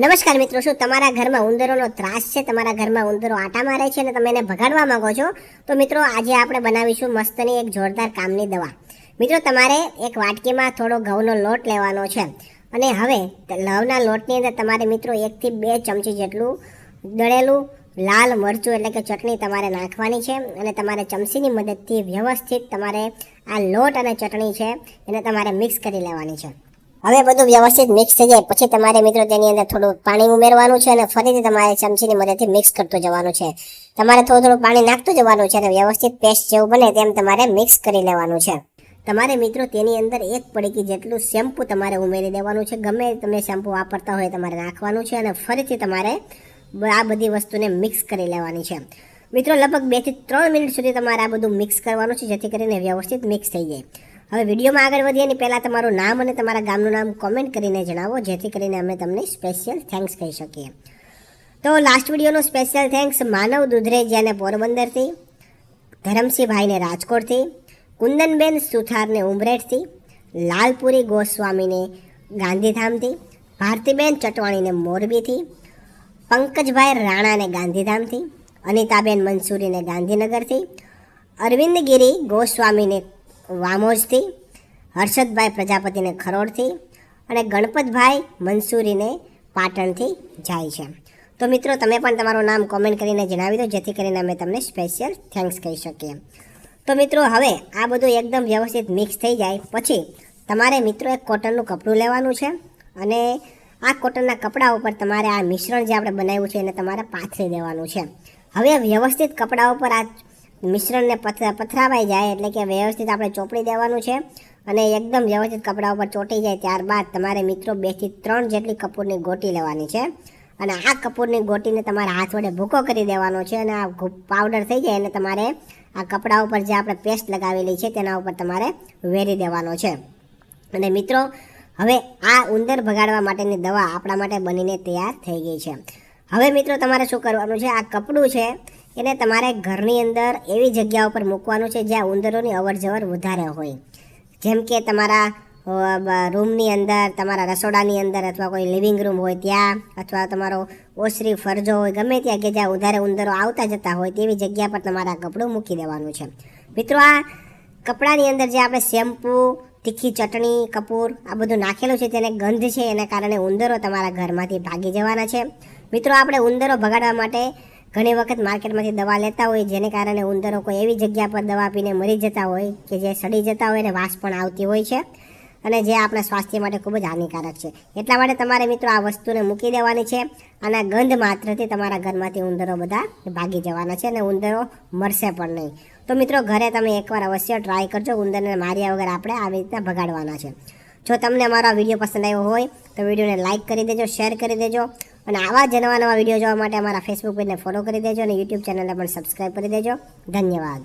નમસ્કાર મિત્રો, શું તમારા ઘરમાં ઉંદરોનો ત્રાસ છે? તમારા ઘરમાં ઉંદરો આટા મારે છે અને તમે એને ભગાડવા માંગો છો? તો મિત્રો, આજે આપણે બનાવીશું મસ્તની એક જોરદાર કામની દવા. મિત્રો, તમારે એક વાટકીમાં થોડો ઘઉંનો લોટ લેવાનો છે અને હવે લવના લોટની અંદર તમારે મિત્રો એકથી બે ચમચી જેટલું દળેલું લાલ મરચું એટલે કે ચટણી તમારે નાખવાની છે અને તમારે ચમચીની મદદથી વ્યવસ્થિત તમારે આ લોટ અને ચટણી છે એને તમારે મિક્સ કરી લેવાની છે. હવે બધું વ્યવસ્થિત મિક્સ થઈ જાય. પછી તમારે મિત્રો તેની અંદર થોડું પાણી ઉમેરવાનું છે અને ફરીથી તમારે ચમચીની મદદથી મિક્સ કરતું જવાનું છે. તમારે થોડું થોડું પાણી નાખતું જવાનું છે અને વ્યવસ્થિત પેસ્ટ જેવું બને તેમ તમારે મિક્સ કરી લેવાનું છે. તમારે મિત્રો તેની અંદર એક પડીકી જેટલું શેમ્પુ તમારે ઉમેરી દેવાનું છે. ગમે તમે શેમ્પુ વાપરતા હોય તમારે નાખવાનું છે અને ફરીથી તમારે આ બધી વસ્તુને મિક્સ કરી લેવાની છે. મિત્રો લગભગ બેથી ત્રણ મિનિટ સુધી તમારે આ બધું મિક્સ કરવાનું છે, જેથી કરીને વ્યવસ્થિત મિક્સ થઈ જાય. હવે વિડીયોમાં આગળ વધીએ ને પહેલાં તમારું નામ અને તમારા ગામનું નામ કોમેન્ટ કરીને જણાવો, જેથી કરીને અમે તમને સ્પેશિયલ થેન્ક્સ કહી શકીએ. તો લાસ્ટ વિડીયોનો સ્પેશિયલ થેન્ક્સ માનવ દુધરેજિયાને પોરબંદરથી, ધરમસિંહભાઈને રાજકોટથી, કુંદનબેન સુથારને ઉમરેઠથી, લાલપુરી ગોસ્વામીને ગાંધીધામથી, ભારતીબેન ચટવાણીને મોરબીથી, પંકજભાઈ રાણાને ગાંધીધામથી, અનિતાબેન મંસૂરીને ગાંધીનગરથી, અરવિંદગીરી ગોસ્વામીને વામોજથી, હર્ષદભાઈ પ્રજાપતિને ખરોડથી અને ગણપતભાઈ મંસૂરીને પાટણથી જાય છે. તો મિત્રો, તમે પણ તમારું નામ કોમેન્ટ કરીને જણાવી દો, જેથી કરીને અમે તમને સ્પેશિયલ થેન્ક્સ કહી શકીએ. તો મિત્રો, હવે આ બધું એકદમ વ્યવસ્થિત મિક્સ થઈ જાય. પછી તમારે મિત્રો એક કોટનનું કપડું લેવાનું છે અને આ કોટનના કપડાં ઉપર તમારે આ મિશ્રણ જે આપણે બનાવ્યું છે એને તમારે પાથરી દેવાનું છે. હવે વ્યવસ્થિત કપડાં ઉપર આ મિશ્રણને પથરાવાઈ જાય એટલે કે વ્યવસ્થિત આપણે ચોપડી દેવાનું છે અને એકદમ વ્યવસ્થિત કપડા ઉપર ચોંટી જાય ત્યારબાદ તમારે મિત્રો બેથી ત્રણ જેટલી કપૂરની ગોટી લેવાની છે. અને આ કપૂરની ગોટીને તમારે હાથ વડે ભૂકો કરી દેવાનો છે અને આ પાવડર થઈ જાય અને તમારે આ કપડા ઉપર જે આપણે પેસ્ટ લગાવેલી છે તેના ઉપર તમારે વેરી દેવાનો છે. અને મિત્રો, હવે આ ઉંદર ભગાડવા માટેની દવા આપણા માટે બનીને તૈયાર થઈ ગઈ છે. હવે મિત્રો તમારે શું કરવાનું છે? આ કપડું છે એને તમારે ઘરની અંદર એવી જગ્યા ઉપર મૂકવાનું છે જ્યાં ઉંદરોની અવરજવર વધારે હોય. જેમ કે તમારા રૂમની અંદર, તમારા રસોડાની અંદર અથવા કોઈ લિવિંગ રૂમ હોય ત્યાં, અથવા તમારો ઓસરી ફરજો હોય, ગમે ત્યાં કે જ્યાં વધારે ઉંદરો આવતા જતા હોય તેવી જગ્યા પર તમારે કપડું મૂકી દેવાનું છે. મિત્રો, આ કપડાની અંદર જે આપણે શેમ્પૂ, તીખી ચટણી, કપૂર, આ બધું નાખેલું છે તેને ગંધ છે, એના કારણે ઉંદરો તમારા ઘરમાંથી ભાગી જવાના છે. મિત્રો, આપણે ઉંદરો ભગાડવા માટે ઘણી વખત માર્કેટમાંથી દવા લેતા હોય, જેને કારણે ઉંદરો કોઈ એવી જગ્યા પર દવા પીને મરી જતા હોય કે જે સડી જતા હોય અને વાસ પણ આવતી હોય છે. અને જે આપણા સ્વાસ્થ્ય માટે ખૂબ જ હાનિકારક છે. એટલા માટે તમારે મિત્રો આ વસ્તુને મૂકી દેવાની છે અને ગંધ માત્રથી તમારા ઘરમાંથી ઉંદરો બધા ભાગી જવાના છે અને ઉંદરો મરશે પણ નહીં. તો મિત્રો ઘરે તમે એકવાર અવશ્ય ટ્રાય કરજો, ઉંદરને માર્યા વગર આપણે આવી રીતના ભગાડવાના છે. જો તમને અમારો આ વીડિયો પસંદ આવ્યો હોય, તો વિડીયોને લાઇક કરી દેજો શેર કરી દેજો. અને આવા જ નવા નવા વીડિયો જોવા માટે અમારા ફેસબુક પેજને ફોલો કરી દેજો અને યુટ્યુબ ચેનલને પણ સબસ્ક્રાઈબ કરી દેજો. ધન્યવાદ.